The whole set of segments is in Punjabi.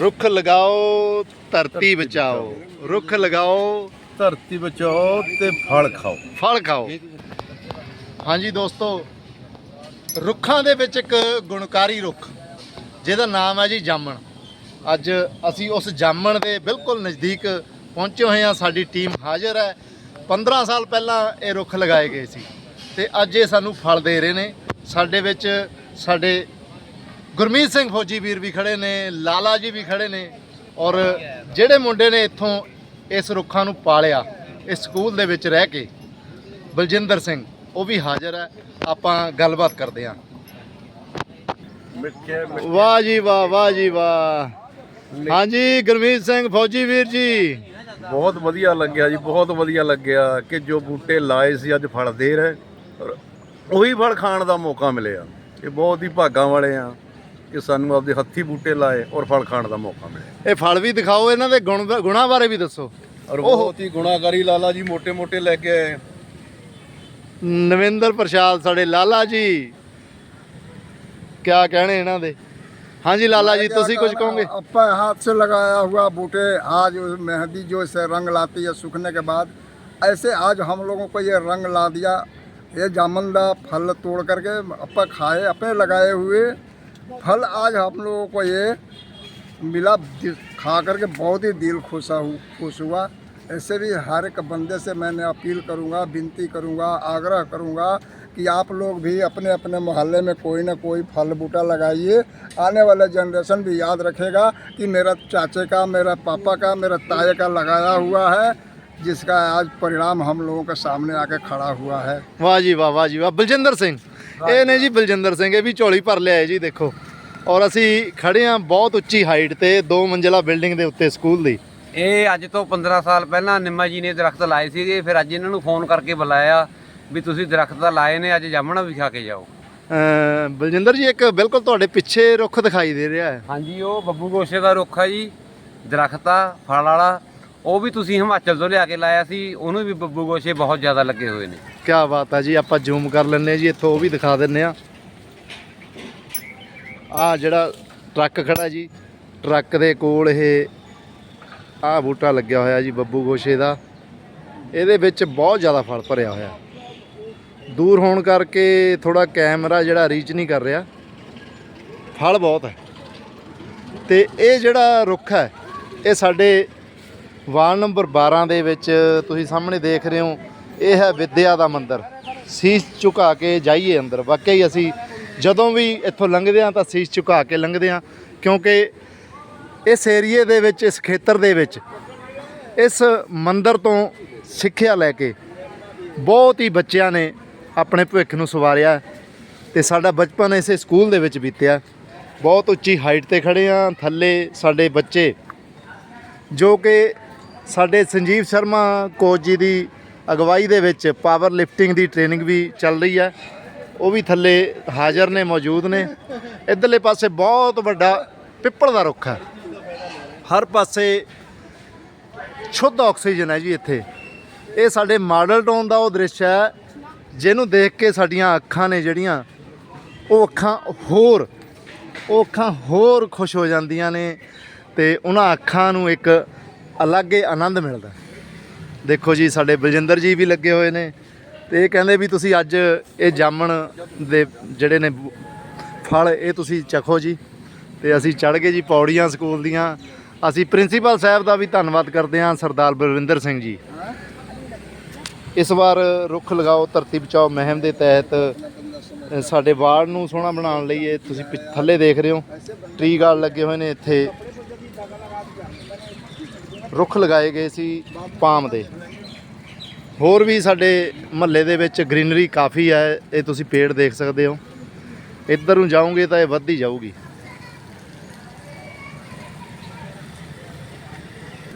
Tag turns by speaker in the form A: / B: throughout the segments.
A: ਰੁੱਖ ਲਗਾਓ ਧਰਤੀ ਬਚਾਓ। ਰੁੱਖ ਲਗਾਓ
B: ਧਰਤੀ ਬਚਾਓ ਤੇ ਫਲ ਖਾਓ।
A: ਫਲ ਖਾਓ। ਹਾਂਜੀ ਦੋਸਤੋ ਰੁੱਖਾਂ ਦੇ ਵਿੱਚ ਇੱਕ ਗੁਣਕਾਰੀ ਰੁੱਖ ਜਿਹਦਾ ਨਾਮ ਹੈ ਜੀ ਜਾਮਣ। ਅੱਜ ਅਸੀਂ ਉਸ ਜਾਮਣ ਦੇ ਬਿਲਕੁਲ ਨਜ਼ਦੀਕ ਪਹੁੰਚੇ ਹੋਏ ਹਾਂ। ਸਾਡੀ ਟੀਮ ਹਾਜ਼ਰ ਹੈ। 15 ਸਾਲ ਪਹਿਲਾਂ ਇਹ ਰੁੱਖ ਲਗਾਏ ਗਏ ਸੀ ਤੇ ਅੱਜ ਇਹ ਸਾਨੂੰ ਫਲ ਦੇ ਰਹੇ ਨੇ। ਸਾਡੇ ਵਿੱਚ ਸਾਡੇ ਗੁਰਮੀਤ ਸਿੰਘ ਫੌਜੀ ਵੀਰ ਵੀ ਖੜੇ ਨੇ ਲਾਲਾ ਜੀ ਵੀ ਖੜੇ ਨੇ ਔਰ ਜਿਹੜੇ ਮੁੰਡੇ ਨੇ ਇੱਥੋਂ ਇਸ ਰੁੱਖਾਂ ਨੂੰ ਪਾਲਿਆ ਇਸ ਸਕੂਲ ਦੇ ਵਿੱਚ ਰਹਿ ਕੇ ਬਲਜਿੰਦਰ ਸਿੰਘ ਉਹ ਵੀ ਹਾਜ਼ਰ ਹੈ। ਆਪਾਂ ਗੱਲਬਾਤ ਕਰਦੇ ਹਾਂ। ਵਾਹ ਜੀ ਵਾਹ ਵਾਹ ਜੀ ਵਾਹ। ਹਾਂਜੀ ਗੁਰਮੀਤ ਸਿੰਘ ਫੌਜੀ ਵੀਰ ਜੀ।
B: ਬਹੁਤ ਵਧੀਆ ਲੱਗਿਆ ਜੀ ਬਹੁਤ ਵਧੀਆ ਲੱਗਿਆ ਕਿ ਜੋ ਬੂਟੇ ਲਾਏ ਸੀ ਅੱਜ ਫਲ ਦੇ ਰਹੇ। ਔਰ ਉਹੀ ਫਲ ਖਾਣ ਦਾ ਮੌਕਾ ਮਿਲਿਆ। ਇਹ ਬਹੁਤ ਹੀ ਭਾਗਾਂ ਵਾਲੇ ਆ। ਕਿ ਸਾਨੂੰ ਆਪਦੇ ਹੱਥੀ ਬੂਟੇ ਲਾਏ ਔਰ ਫਲ ਖਾਣ ਦਾ ਮੌਕਾ ਮਿਲੇ
A: ਇਹ ਫਲ ਵੀ ਦਿਖਾਓ ਇਹਨਾਂ ਦੇ ਗੁਣ ਦਾ- ਬਾਰੇ ਵੀ ਦੱਸੋ।
B: ਔਰ ਬਹੁਤ ਹੀ ਗੁਣਾਕਾਰੀ ਲਾਲਾ ਜੀ ਮੋٹے-ਮੋٹے ਲੈ ਕੇ ਆਏ
A: ਨਵਿੰਦਰ ਪ੍ਰਸ਼ਾਦ ਸਾਡੇ ਲਾਲਾ ਜੀ। ਕਿਆ ਕਹਿਣੇ ਇਹਨਾਂ ਦੇ? ਹਾਂਜੀ ਲਾਲਾ ਜੀ ਤੁਸੀਂ कुछ ਕੁਝ ਕਹੋਗੇ?
C: ਆਪਾਂ ਹੱਥ ਸੇ लगाया हुआ बूटे आज उस मेहंदी जो इसे रंग लाती है सूखने के बाद ऐसे आज हम लोगों ਇਹ ये रंग ला दिया ये जामुन दा फल तोड़ करके अपा खाए अपने लगाए फल आज हम लोगों को ये मिला दि- खा करके बहुत ही दिल खुश हु- खुश हुआ ऐसे भी हर एक बंदे से मैंने अपील करूंगा विनती करूंगा आग्रह करूंगा कि आप लोग भी अपने अपने मोहल्ले में कोई ना कोई फल बूटा लगाइए आने वाला जनरेशन भी याद रखेगा कि मेरा चाचे का मेरा पापा का मेरा ताए का लगाया हुआ है जिसका आज परिणाम हम लोगों के सामने आके खड़ा हुआ है
A: ਵਾਹ ਜੀ ਵਾਹ ਵਾਹ ਜੀ ਵਾਹ ਬਲਜਿੰਦਰ ਸਿੰਘ ਇਹ ਨੇ ਜੀ ਬਲਜਿੰਦਰ ਸਿੰਘ ਇਹ ਵੀ ਝੋਲੀ ਭਰ ਲਿਆਏ ਜੀ ਦੇਖੋ ਔਰ ਅਸੀਂ ਖੜੇ ਆ ਬਹੁਤ ਉੱਚੀ ਹਾਈਟ ਤੇ ਦੋ ਮੰਜ਼ਿਲਾ ਬਿਲਡਿੰਗ ਦੇ ਉੱਤੇ ਸਕੂਲ ਦੀ।
D: ਇਹ ਅੱਜ ਤੋਂ 15 ਸਾਲ ਪਹਿਲਾਂ ਨਿੰਮਾ ਜੀ ਨੇ ਦਰਖਤ ਲਾਏ ਸੀਗੇ ਫਿਰ ਅੱਜ ਇਹਨਾਂ ਨੂੰ ਫੋਨ ਕਰਕੇ ਬੁਲਾਇਆ ਵੀ ਤੁਸੀਂ ਦਰਖਤ ਤਾਂ ਲਾਏ ਨੇ ਅੱਜ ਜਾਮਣਾ ਵੀ ਖਾ ਕੇ ਜਾਓ।
A: ਬਲਜਿੰਦਰ ਜੀ ਇੱਕ ਬਿਲਕੁਲ ਤੁਹਾਡੇ ਪਿੱਛੇ ਰੁੱਖ ਦਿਖਾਈ ਦੇ ਰਿਹਾ ਹੈ।
D: ਹਾਂਜੀ ਉਹ ਬੱਬੂ ਗੋਸ਼ੇ ਦਾ ਰੁੱਖ ਆ ਜੀ ਦਰਖਤ ਆ ਫਲ ਵਾਲਾ ਉਹ ਵੀ ਤੁਸੀਂ ਹਿਮਾਚਲ ਤੋਂ ਲਿਆ ਕੇ ਲਾਇਆ ਸੀ ਉਹਨੂੰ ਵੀ ਬੱਬੂ ਗੋਸ਼ੇ ਬਹੁਤ ਜ਼ਿਆਦਾ ਲੱਗੇ ਹੋਏ ਨੇ।
A: ਕੀ ਬਾਤ ਹੈ ਜੀ ਆਪਾਂ ਜ਼ੂਮ ਕਰ ਲੈਂਦੇ ਜੀ ਇੱਥੋਂ ਉਹ ਵੀ ਦਿਖਾ ਦਿੰਨੇ ਆ ਆ ਜਿਹੜਾ ਟਰੱਕ ਖੜਾ ਜੀ, ਟਰੱਕ ਦੇ ਕੋਲ ਇਹ ਆ ਬੂਟਾ ਲੱਗਿਆ ਹੋਇਆ ਜੀ ਬੱਬੂ ਗੋਸ਼ੇ ਦਾ। ਇਹਦੇ ਵਿੱਚ ਬਹੁਤ ਜ਼ਿਆਦਾ ਫਲ ਭਰਿਆ ਹੋਇਆ। ਦੂਰ ਹੋਣ ਕਰਕੇ ਥੋੜਾ ਕੈਮਰਾ ਜਿਹੜਾ ਰੀਚ ਨਹੀਂ ਕਰ ਰਿਹਾ। ਫਲ ਬਹੁਤ ਹੈ। ਤੇ ਇਹ ਜਿਹੜਾ ਰੁੱਖ ਹੈ, ਇਹ ਸਾਡੇ ਵਾਰਡ ਨੰਬਰ 12 ਦੇ ਵਿੱਚ ਤੁਸੀਂ ਸਾਹਮਣੇ ਦੇਖ ਰਹੇ ਹੋ, ਇਹ ਹੈ ਵਿਦਿਆ ਦਾ ਮੰਦਿਰ। ਸੀਸ ਝੁਕਾ ਕੇ ਜਾਈਏ ਅੰਦਰ। ਵਾਕਈ ਅਸੀਂ ਜਦੋਂ ਵੀ ਇੱਥੋਂ ਲੰਘਦੇ ਹਾਂ ਤਾਂ ਸੀਸ ਝੁਕਾ ਕੇ ਲੰਘਦੇ ਹਾਂ, ਕਿਉਂਕਿ ਇਸ ਏਰੀਏ ਦੇ ਵਿੱਚ, ਇਸ ਖੇਤਰ ਦੇ ਵਿੱਚ, ਇਸ ਮੰਦਰ ਤੋਂ ਸਿੱਖਿਆ ਲੈ ਕੇ ਬਹੁਤ ਹੀ ਬੱਚਿਆਂ ਨੇ ਆਪਣੇ ਭਵਿੱਖ ਨੂੰ ਸਵਾਰਿਆ ਤੇ ਸਾਡਾ ਬਚਪਨ ਇਸੇ ਸਕੂਲ ਦੇ ਵਿੱਚ ਬੀਤਿਆ। ਬਹੁਤ ਉੱਚੀ ਹਾਈਟ ਤੇ ਖੜੇ ਆ ਥੱਲੇ ਸਾਡੇ ਬੱਚੇ, ਜੋ ਕਿ ਸਾਡੇ ਸੰਜੀਵ ਸ਼ਰਮਾ ਕੋਚ ਜੀ ਦੀ ਅਗਵਾਈ ਦੇ ਵਿੱਚ ਪਾਵਰ ਲਿਫਟਿੰਗ ਦੀ ਟ੍ਰੇਨਿੰਗ ਵੀ ਚੱਲ ਰਹੀ ਹੈ। ਉਹ ਵੀ ਥੱਲੇ ਹਾਜ਼ਰ ਨੇ, ਮੌਜੂਦ ਨੇ। ਇਧਰਲੇ ਪਾਸੇ ਬਹੁਤ ਵੱਡਾ ਪਿੱਪਲ ਦਾ ਰੁੱਖ ਹੈ। ਹਰ ਪਾਸੇ ਸ਼ੁੱਧ ਆਕਸੀਜਨ ਹੈ ਜੀ ਇੱਥੇ। ਇਹ ਸਾਡੇ ਮਾਡਲ ਟਾਊਨ ਦਾ ਉਹ ਦ੍ਰਿਸ਼ ਹੈ, ਜਿਹਨੂੰ ਦੇਖ ਕੇ ਸਾਡੀਆਂ ਅੱਖਾਂ ਨੇ ਜਿਹੜੀਆਂ, ਉਹ ਅੱਖਾਂ ਹੋਰ, ਉਹ ਅੱਖਾਂ ਹੋਰ ਖੁਸ਼ ਹੋ ਜਾਂਦੀਆਂ ਨੇ ਤੇ ਉਹਨਾਂ ਅੱਖਾਂ ਨੂੰ ਇੱਕ ਅਲੱਗ ਹੀ ਆਨੰਦ ਮਿਲਦਾ। ਦੇਖੋ ਜੀ, ਸਾਡੇ ਬਲਜਿੰਦਰ ਜੀ ਵੀ ਲੱਗੇ ਹੋਏ ਨੇ। ਤੇ ਇਹ ਕਹਿੰਦੇ ਵੀ ਤੁਸੀਂ ਅੱਜ ਇਹ ਜਾਮਣ ਦੇ ਜਿਹੜੇ ਨੇ ਫਲ, ਇਹ ਤੁਸੀਂ ਚਖੋ ਜੀ। ਤੇ ਅਸੀਂ ਚੜ ਗਏ ਜੀ ਪੌੜੀਆਂ ਸਕੂਲ ਦੀਆਂ। ਅਸੀਂ ਪ੍ਰਿੰਸੀਪਲ ਸਾਹਿਬ ਦਾ ਵੀ ਧੰਨਵਾਦ ਕਰਦੇ ਹਾਂ, ਸਰਦਾਰ ਬਲਵਿੰਦਰ ਸਿੰਘ ਜੀ। ਇਸ ਵਾਰ ਰੁੱਖ ਲਗਾਓ, ਧਰਤੀ ਬਚਾਓ ਮਹਿਮ ਦੇ ਤਹਿਤ। ਸਾਡੇ ਵਾਰਡ ਨੂੰ ਸੋਹਣਾ ਬਣਾਉਣ ਲਈ ਇਹ ਤੁਸੀਂ ਪਿ- ਥੱਲੇ ਦੇਖ ਰਹੇ ਹੋ। ਟਰੀ ਗਾਰਡ ਲੱਗੇ ਹੋਏ ਨੇ ਇੱਥੇ। ਰੁੱਖ ਲਗਾਏ ਗਏ ਸੀ ਪਾਮ ਦੇ। ਹੋਰ ਵੀ ਸਾਡੇ ਮਹੱਲੇ ਦੇ ਵਿੱਚ ਗ੍ਰੀਨਰੀ ਕਾਫੀ ਹੈ ਇਹ ਤੁਸੀਂ ਪੇੜ ਦੇਖ ਸਕਦੇ ਹੋ ਇੱਧਰ ਨੂੰ ਜਾਓਗੇ ਤਾਂ ਇਹ ਵੱਧਦੀ ਜਾਊਗੀ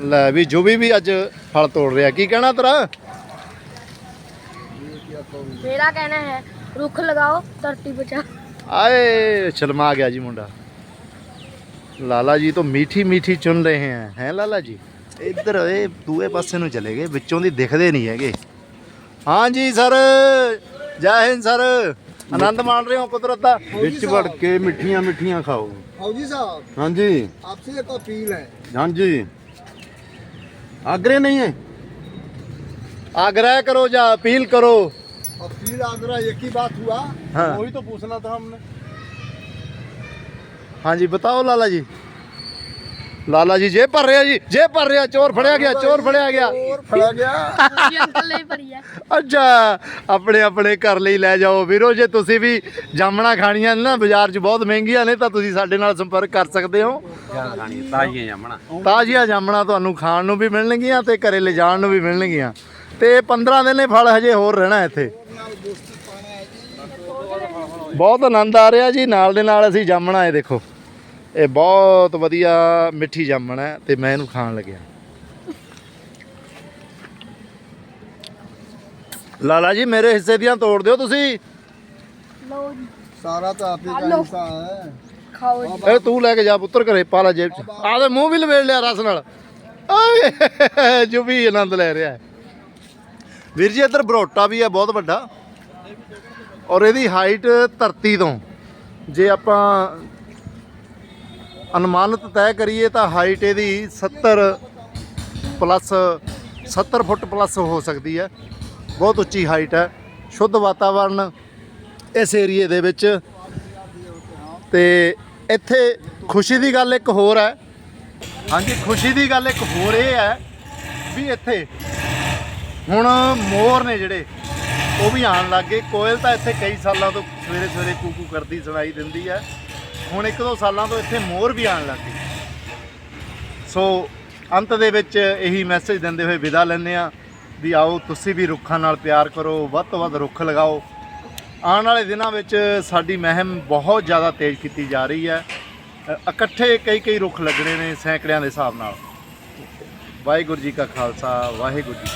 A: ਲੈ ਵੀ ਜੋ ਵੀ ਵੀ ਅੱਜ ਫਲ ਤੋੜ ਰਿਹਾ ਕੀ ਕਹਿਣਾ ਤੇਰਾ
E: मेरा कहना है रुख लगाओ धरती बचाओ
A: आए शर्मा गया जी मुंडा ਲਾਲਾ ਜੀ ਤੋਂ ਮੀਠੀ ਮੀਠੀ ਚੁਣ ਰਹੇ ਹੈ ਹੈ ਲਾਲਾ ਜੀ ਇੱਧਰ ਇਹ ਦੂਏ ਪਾਸੇ ਨੂੰ ਚਲੇ ਗਏ ਵਿੱਚੋਂ ਦੀ ਦਿਖਦੇ ਨਹੀਂ ਹੈਗੇ ਹਾਂ ਜੀ ਸਰ ਜੈ ਹਿੰਦ ਸਰ ਆਨੰਦ ਮਾਣ ਰਹੇ ਹੋ ਕੁਦਰਤ ਦਾ
B: ਵਿੱਚ ਵੜ ਕੇ ਮਿੱਠੀਆਂ ਮਿੱਠੀਆਂ ਖਾਓ
C: फौजी साहब
B: ਹਾਂਜੀ
C: आपसे एक अपील है
B: ਹਾਂਜੀ आग्रह नहीं है
A: ਆਗ੍ਰਹਿ ਕਰੋ ਜਾਂ ਅਪੀਲ ਕਰੋ
C: अपील आगरा एक ही बात हुआ
A: ਹਾਂ
B: वही तो पूछना था हमने
A: ਹਾਂਜੀ ਬਤਾਓ ਲਾਲਾ ਜੀ ਲਾਲਾ ਜੀ ਜੇ ਭਰ ਰਿਹਾ ਜੀ ਜੇ ਭਰ ਰਿਹਾ ਚੋਰ ਫੜਿਆ ਗਿਆ ਚੋਰ ਫੜਿਆ ਗਿਆ।
C: ਚੋਰ ਫੜਿਆ
E: ਗਿਆ। ਅੰਕਲ ਲਈ ਭਰੀ ਆ।
A: ਅੱਛਾ ਆਪਣੇ ਆਪਣੇ ਘਰ ਲਈ ਲੈ ਜਾਓ। ਵੀਰੋ ਜੇ ਤੁਸੀਂ ਵੀ ਜਾਮਣਾ ਖਾਣੀਆਂ ਨੇ ਨਾ ਬਾਜ਼ਾਰ 'ਚ ਬਹੁਤ ਮਹਿੰਗੀਆਂ ਨੇ ਤਾਂ ਤੁਸੀਂ ਸਾਡੇ ਨਾਲ ਸੰਪਰਕ ਕਰ ਸਕਦੇ ਹੋ।
D: ਤਾਜ਼ੀਆਂ ਜਾਮਣਾ।
A: ਤਾਜ਼ੀਆਂ ਜਾਮਣਾ ਤੁਹਾਨੂੰ ਖਾਣ ਨੂੰ ਵੀ ਮਿਲਣਗੀਆਂ ਤੇ ਘਰੇ ਲਿਜਾਣ ਨੂੰ ਵੀ ਮਿਲਣਗੀਆਂ। ਤੇ 15 ਦਿਨ ਇਹ ਫਲ ਹਜੇ ਹੋਰ ਰਹਿਣਾ ਇੱਥੇ। ਬਹੁਤ ਆਨੰਦ ਆ ਰਿਹਾ ਜੀ ਨਾਲ ਦੇ ਨਾਲ ਅਸੀਂ ਜਾਮਣਾ ਇਹ ਦੇਖੋ। ਇਹ ਬਹੁਤ ਵਧੀਆ ਮਿੱਠੀ ਜਾਮਣ ਹੈ ਤੇ ਮੈਂ ਇਹਨੂੰ ਖਾਣ ਲੱਗਿਆ। ਲਾਲਾ ਜੀ ਮੇਰੇ ਹਿੱਸੇ ਦੀਆਂ ਤੋੜ ਦਿਓ ਤੁਸੀਂ।
E: ਲਓ ਜੀ।
C: ਸਾਰਾ ਤਾਂ
E: ਆਪੇ
C: ਕਰਦਾ ਹੈ।
E: ਖਾਓ ਜੀ।
A: ਇਹ ਤੂੰ ਲੈ ਕੇ ਜਾ ਪੁੱਤਰ ਘਰੇ ਪਾਲਾ ਜੇਬ ਚ। ਆਦੇ ਮੂੰਹ ਵੀ ਲਵੇੜ ਲਿਆ ਰਸ ਨਾਲ। ਜੋ ਵੀ ਆਨੰਦ ਲੈ ਰਿਹਾ ਹੈ। ਵੀਰ ਜੀ ਇੱਧਰ ਬਰੋਟਾ ਵੀ ਹੈ ਬਹੁਤ ਵੱਡਾ। ਔਰ ਇਹਦੀ ਹਾਈਟ ਧਰਤੀ ਤੋਂ ਜੇ ਆਪਾਂ ਅਨੁਮਾਨਿਤ ਤੈਅ ਕਰੀਏ ਤਾਂ ਹਾਈਟ ਇਹਦੀ 70 ਪਲੱਸ 70 ਫੁੱਟ ਪਲੱਸ ਹੋ ਸਕਦੀ ਹੈ। ਬਹੁਤ ਉੱਚੀ ਹਾਈਟ ਹੈ। ਸ਼ੁੱਧ ਵਾਤਾਵਰਣ ਇਸ ਏਰੀਏ ਦੇ ਵਿੱਚ। ਤੇ ਇੱਥੇ ਖੁਸ਼ੀ ਦੀ ਗੱਲ ਇੱਕ ਹੋਰ ਹੈ। ਹਾਂਜੀ, ਖੁਸ਼ੀ ਦੀ ਗੱਲ ਇੱਕ ਹੋਰ ਇਹ ਹੈ ਵੀ ਇੱਥੇ ਹੁਣ ਮੋਰ ਨੇ ਜਿਹੜੇ, ਉਹ ਵੀ ਆਉਣ ਲੱਗ ਗਏ। ਕੋਇਲ ਤਾਂ ਇੱਥੇ ਕਈ ਸਾਲਾਂ ਤੋਂ ਸਵੇਰੇ ਸਵੇਰੇ ਕੂਕੂ ਕਰਦੀ, ਸੁਣਾਈ ਦਿੰਦੀ ਹੈ। ਹੁਣ ਇੱਕ ਦੋ ਸਾਲਾਂ ਤੋਂ ਇੱਥੇ ਮੋਰ ਵੀ ਆਉਣ ਲੱਗ ਗਏ ਸੋ ਅੰਤ ਦੇ ਵਿੱਚ ਇਹੀ ਮੈਸੇਜ ਦਿੰਦੇ ਹੋਏ ਵਿਦਾ ਲੈਂਦੇ ਆ ਵੀ ਆਓ, ਤੁਸੀਂ ਵੀ ਰੁੱਖਾਂ ਨਾਲ ਪਿਆਰ ਕਰੋ, ਵੱਧ ਤੋਂ ਵੱਧ ਰੁੱਖ ਲਗਾਓ। ਆਉਣ ਵਾਲੇ ਦਿਨਾਂ ਵਿੱਚ ਸਾਡੀ ਮਹਿਮ ਬਹੁਤ ਜ਼ਿਆਦਾ ਤੇਜ਼ ਕੀਤੀ ਜਾ ਰਹੀ ਹੈ। ਇਕੱਠੇ ਕਈ ਕਈ ਰੁੱਖ ਲੱਗਣੇ ਨੇ ਸੈਂਕੜਿਆਂ ਦੇ ਹਿਸਾਬ ਨਾਲ। ਵਾਹਿਗੁਰੂ ਜੀ ਕਾ ਖਾਲਸਾ, ਵਾਹਿਗੁਰੂ ਜੀ